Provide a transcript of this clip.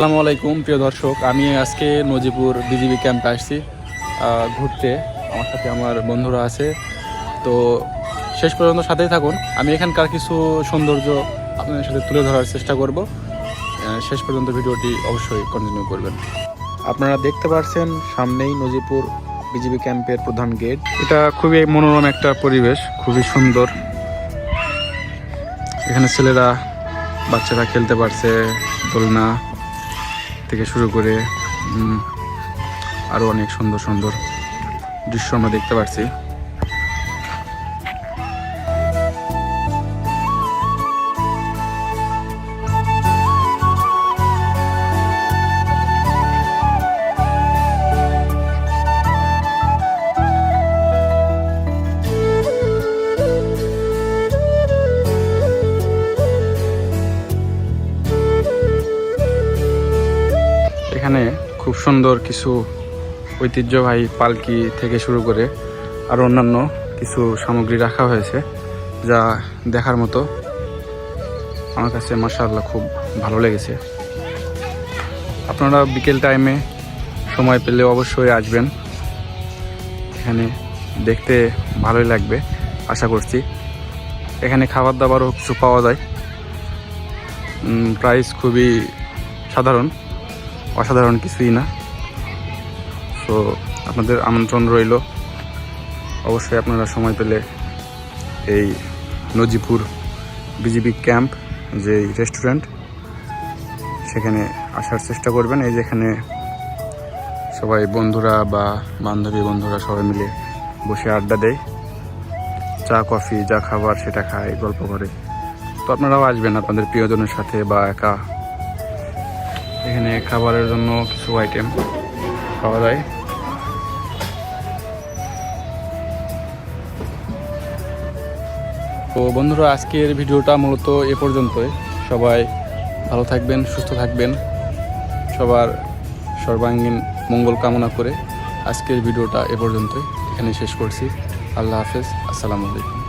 আসসালামু আলাইকুম, প্রিয় দর্শক। আমি আজকে নজিপুর বিজিবি ক্যাম্পে আসছি ঘুরতে। আমার সাথে আমার বন্ধুরা আছে। তো শেষ পর্যন্ত সাথেই থাকুন। আমি এখানকার কিছু সৌন্দর্য আপনাদের সাথে তুলে ধরার চেষ্টা করব। শেষ পর্যন্ত ভিডিওটি অবশ্যই কন্টিনিউ করবেন। আপনারা দেখতে পাচ্ছেন সামনেই নজিপুর বিজিবি ক্যাম্পের প্রধান গেট। এটা খুবই মনোরম একটা পরিবেশ, খুবই সুন্দর। এখানে ছেলেরা বাচ্চারা খেলতে পারছে, দোলনা। থেকে শুরু করে আরও আরও অনেক সুন্দর সুন্দর দৃশ্য আমরা দেখতে পাচ্ছি এখানে খুব সুন্দর কিছু ঐতিহ্যবাহী পালকি থেকে শুরু করে আর অন্যান্য কিছু সামগ্রী রাখা হয়েছে, যা দেখার মতো আমার কাছে মাসাল্লাহ খুব ভালো লেগেছে। আপনারা বিকেল টাইমে সময় পেলে অবশ্যই আসবেন। এখানে দেখতে ভালোই লাগবে, আশা করছি। এখানে খাবার দাবারও কিছু পাওয়া যায়। প্রাইস খুবই সাধারণ। অসাধারণ কিছুই না। তো আপনাদের আমন্ত্রণ রইল। অবশ্যই আপনারা সময় পেলে এই নজিপুর বিজিবি ক্যাম্প, যে রেস্টুরেন্ট, সেখানে আসার চেষ্টা করবেন। এই যেখানে সবাই বন্ধুরা বা বান্ধবী বন্ধুরা সবাই মিলে বসে আড্ডা দেয়। চা, কফি, যা খাবার সেটা খায়, গল্প করে। তো আপনারাও আসবেন আপনাদের প্রিয়জনের সাথে বা একা। এখানে খাবারের জন্য কিছু আইটেম পাওয়া যায়। তো বন্ধুরা, আজকের ভিডিওটা মূলত এ পর্যন্তই। সবাই ভালো থাকবেন, সুস্থ থাকবেন। সবার সর্বাঙ্গীন মঙ্গল কামনা করে আজকের ভিডিওটা এ পর্যন্তই। এখানে শেষ করছি। আল্লাহ হাফেজ। আসসালামু আলাইকুম।